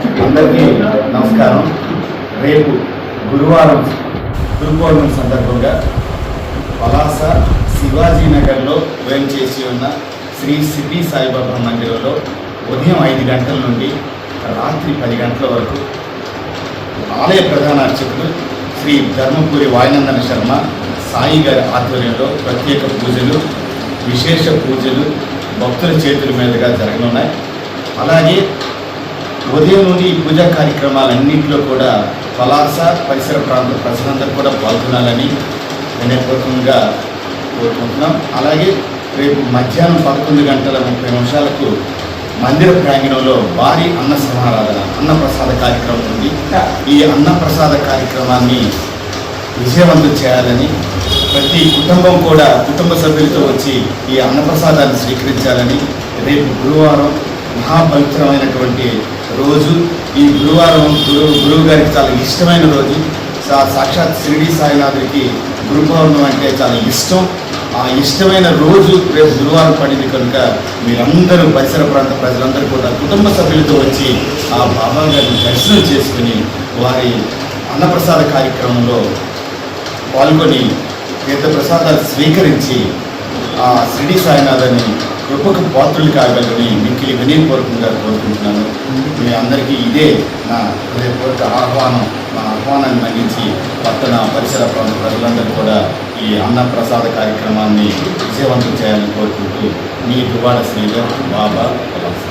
అందరికీ నమస్కారం. రేపు గురువారం గురు పౌర్ణమి సందర్భంగా పలాస శివాజీ నగర్లో చేసి ఉన్న శ్రీ సిద్ధి సాయిబాబా మందిరంలో ఉదయం ఐదు గంటల నుండి రాత్రి పది గంటల వరకు ఆలయ ప్రధాన అర్చకులు శ్రీ ధర్మపురి వాయునందన శర్మ సాయి గారి ఆధ్వర్యంలో ప్రత్యేక పూజలు విశేష పూజలు భక్తుల చేతుల మీదుగా జరగనున్నాయి. అలాగే ఉదయం నుండి ఈ పూజా కార్యక్రమాలన్నింటిలో కూడా పలాస పరిసర ప్రాంత ప్రజలందరూ కూడా పాల్గొనాలని వినయపూర్వకంగా కోరుకుంటున్నాం. అలాగే రేపు మధ్యాహ్నం పదకొండు గంటల ముప్పై నిమిషాలకు మందిర ప్రాంగణంలో భారీ అన్న సమారాధన అన్నప్రసాద కార్యక్రమం ఉంది. ఈ అన్నప్రసాద కార్యక్రమాన్ని విజయవంతం చేయాలని ప్రతి కుటుంబం కూడా కుటుంబ సభ్యులతో వచ్చి ఈ అన్నప్రసాదాన్ని స్వీకరించాలని రేపు గురువారం మహాపవిత్రమైనటువంటి రోజు ఈ గురువారం గురువు గురువు గారికి చాలా ఇష్టమైన రోజు. సాక్షాత్ శిరిడి సాయినాథుడికి గురు అంటే చాలా ఇష్టం. ఆ ఇష్టమైన రోజు రేపు గురువారం పడింది కనుక మీరందరూ పరిసర ప్రాంత ప్రజలందరూ కూడా కుటుంబ సభ్యులతో వచ్చి ఆ బాబా గారిని దర్శనం చేసుకుని వారి అన్నప్రసాద కార్యక్రమంలో పాల్గొని తీర్థప్రసాదాలు స్వీకరించి ఆ శిరిడి సాయినాథాన్ని కృపకు పాత్రులు కాగలని మిక్కిలి వినయపూర్వకంగా కోరుకుంటున్నాను. మీ అందరికీ ఇదే నా హృదయపూర్వక ఆహ్వానం. నా ఆహ్వానాన్ని మన్నించి పట్టణ పరిసర ప్రాంత ప్రజలందరూ కూడా ఈ అన్నప్రసాద కార్యక్రమాన్ని విజయవంతం చేయాలని కోరుకుంటూ మీ దువాడ శ్రీధర్ బాబా పలాస